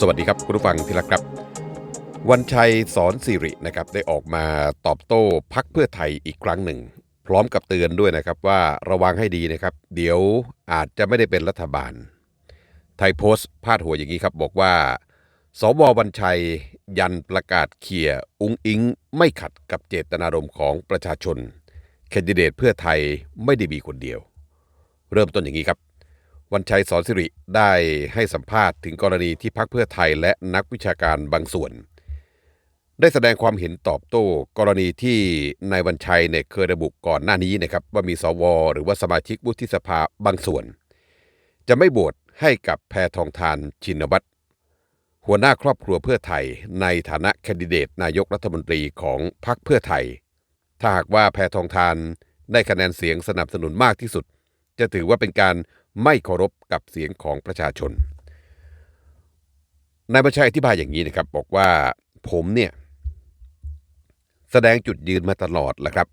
สวัสดีครับคุณผู้ฟังที่รักครับ วันชัยสอนสิรินะครับได้ออกมาตอบโต้พักเพื่อไทยอีกครั้งหนึ่ง พร้อมกับเตือนด้วยนะครับว่าระวังให้ดีนะครับ เดี๋ยวอาจจะไม่ได้เป็นรัฐบาล ไทยโพสต์พาดหัวอย่างนี้ครับบอกว่าสววันชัยยันประกาศเคลียอุ้งอิง ไม่ขัดกับเจตนารมณ์ของประชาชนแคนดิเดตเพื่อไทยไม่ได้มีคนเดียว เริ่มต้นอย่างนี้ครับ วันชัยสอนสิริได้ให้สัมภาษณ์ถึงกรณีที่พักเพื่อไทยและนักวิชาการบางส่วน ได้แสดงความเห็นตอบโต้ กรณีที่นายวันชัยเนี่ยเคยระบุก่อนหน้านี้นะครับว่ามีสว หรือว่าสมาชิกวุฒิสภาบางส่วน จะไม่โหวตให้กับแพทองทานชินวัตรหัวหน้าครอบครัวเพื่อไทย ในฐานะแคนดิเดตนายกรัฐมนตรีของพรรคเพื่อไทย ถ้าหากว่าแพทองทานได้คะแนนเสียงสนับสนุนมากที่สุด จะถือว่าเป็นการ ไม่เคารพกับเสียงของประชาชน นายบัญชัยอธิบายอย่างนี้นะครับ บอกว่าผมเนี่ย แสดงจุดยืนมาตลอดแหละครับ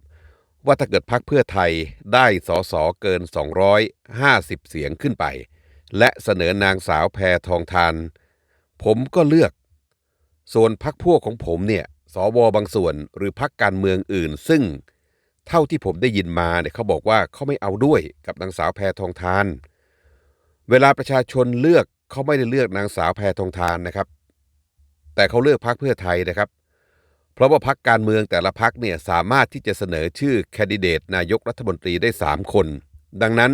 ว่าถ้าเกิดพักเพื่อไทยได้สอสอเกิน 250 เสียงขึ้นไป และเสนอนางสาวแพทองทาน ผมก็เลือก ส่วนพักพวกของผมเนี่ยสวบางส่วนหรือพักการเมืองอื่น ซึ่งเท่าที่ผมได้ยินมาเนี่ยเขาบอกว่าเขาไม่เอาด้วยกับนางสาวแพทองทาน เวลาประชาชนเลือกเขาไม่ได้เลือกนางสาวแพทองทานนะครับ แต่เขาเลือกพักเพื่อไทยนะครับ เพราะว่าพักการเมืองแต่ละพักเนี่ยสามารถที่จะเสนอชื่อแคนดิเดตนายกรัฐมนตรีได้ 3 คน ดังนั้น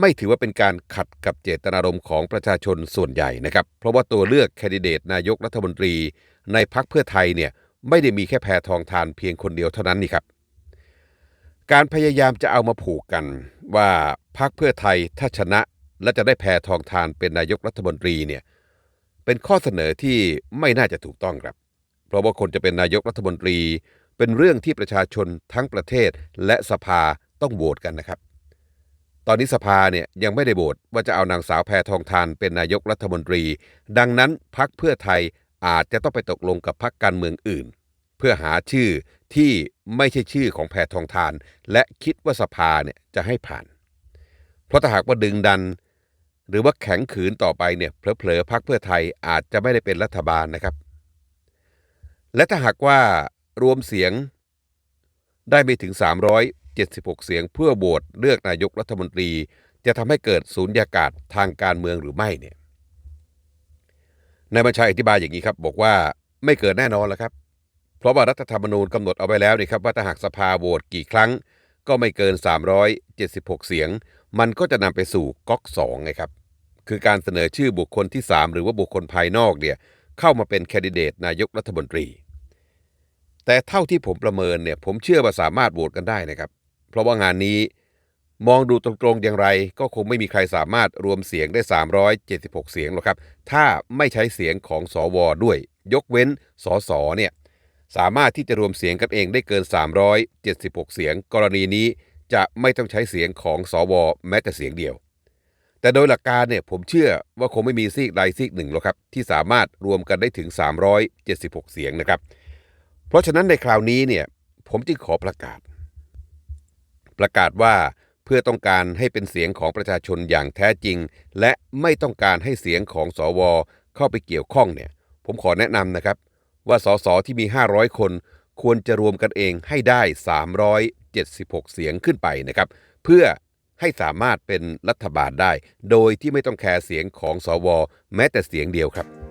ไม่ถือว่าเป็นการขัดกับเจตนารมณ์ของประชาชนส่วนใหญ่นะครับ เพราะว่าตัวเลือกแคนดิเดตนายกรัฐมนตรีในพักเพื่อไทยเนี่ยไม่ได้มีแค่แพทองทานเพียงคนเดียวเท่านั้นนี่ครับ การพยายามจะเอามาผูกกันว่าพักเพื่อไทยถ้าชนะ และจะได้แพทองทานเป็นนายกรัฐมนตรีเนี่ยเป็นข้อเสนอที่ไม่น่าจะถูกต้องครับ เพราะว่าคนจะเป็นนายกรัฐมนตรี เป็นเรื่องที่ประชาชนทั้งประเทศและสภาต้องโหวตกันนะครับ ตอนนี้สภาเนี่ยยังไม่ได้โหวตว่าจะเอานางสาวแพทองทานเป็นนายกรัฐมนตรี ดังนั้นพักเพื่อไทยอาจจะต้องไปตกลงกับพักการเมืองอื่น เพื่อหาชื่อที่ไม่ใช่ชื่อของแพทองทาน และคิดว่าสภาเนี่ยจะให้ผ่าน เพราะถ้าหากว่าดึงดัน หรือว่าแข็งขืนต่อไปเนี่ยเผลอๆพักเพื่อไทยอาจจะไม่ได้เป็นรัฐบาลนะครับ และถ้าหากว่ารวมเสียงได้ไม่ถึง 376 เสียงเพื่อโหวตเลือกนายกรัฐมนตรี จะทำให้เกิดสูญญากาศทางการเมืองหรือไม่เนี่ยนายบัญชัยอธิบายอย่างนี้ครับ บอกว่าไม่เกิดแน่นอนแล้วครับ เพราะว่ารัฐธรรมนูญกำหนดเอาไว้แล้วนี่ครับว่าถ้าหากสภาโหวตกี่ครั้ง ก็ไม่เกิน 376 เสียง มันก็จะนำไปสู่ก๊อก2ไงครับ คือการเสนอชื่อบุคคลที่ 3 หรือว่าบุคคลภายนอกเนี่ยเข้ามาเป็นแคนดิเดตนายกรัฐมนตรี แต่เท่าที่ผมประเมินเนี่ยผมเชื่อว่าสามารถโหวตกันได้นะครับ เพราะว่างานนี้มองดูตรงๆอย่างไร ก็คงไม่มีใครสามารถรวมเสียงได้ 376 เสียงหรอกครับ ถ้าไม่ใช้เสียงของสวด้วย ยกเว้นสอสอเนี่ยสามารถที่จะรวมเสียงกันเองได้เกิน 376 เสียง กรณีนี้ จะไม่ต้องใช้เสียงของสวแม้แต่เสียงเดียว แต่โดยหลักการเนี่ยผมเชื่อว่าคงไม่มีซีกใดซีกหนึ่งหรอกครับ ที่สามารถรวมกันได้ถึง 376 เสียงนะครับ เพราะฉะนั้นในคราวนี้เนี่ยผมจึงขอประกาศ ประกาศว่าเพื่อต้องการให้เป็นเสียงของประชาชนอย่างแท้จริง และไม่ต้องการให้เสียงของสวเข้าไปเกี่ยวข้องเนี่ย ผมขอแนะนำนะครับ ว่าสสที่มี 500 คน ควรจะรวมกันเองให้ได้ 376 เสียงขึ้นไปนะครับ เพื่อให้สามารถเป็นรัฐบาลได้ โดยที่ไม่ต้องแคร์เสียงของสวแม้แต่เสียงเดียวครับ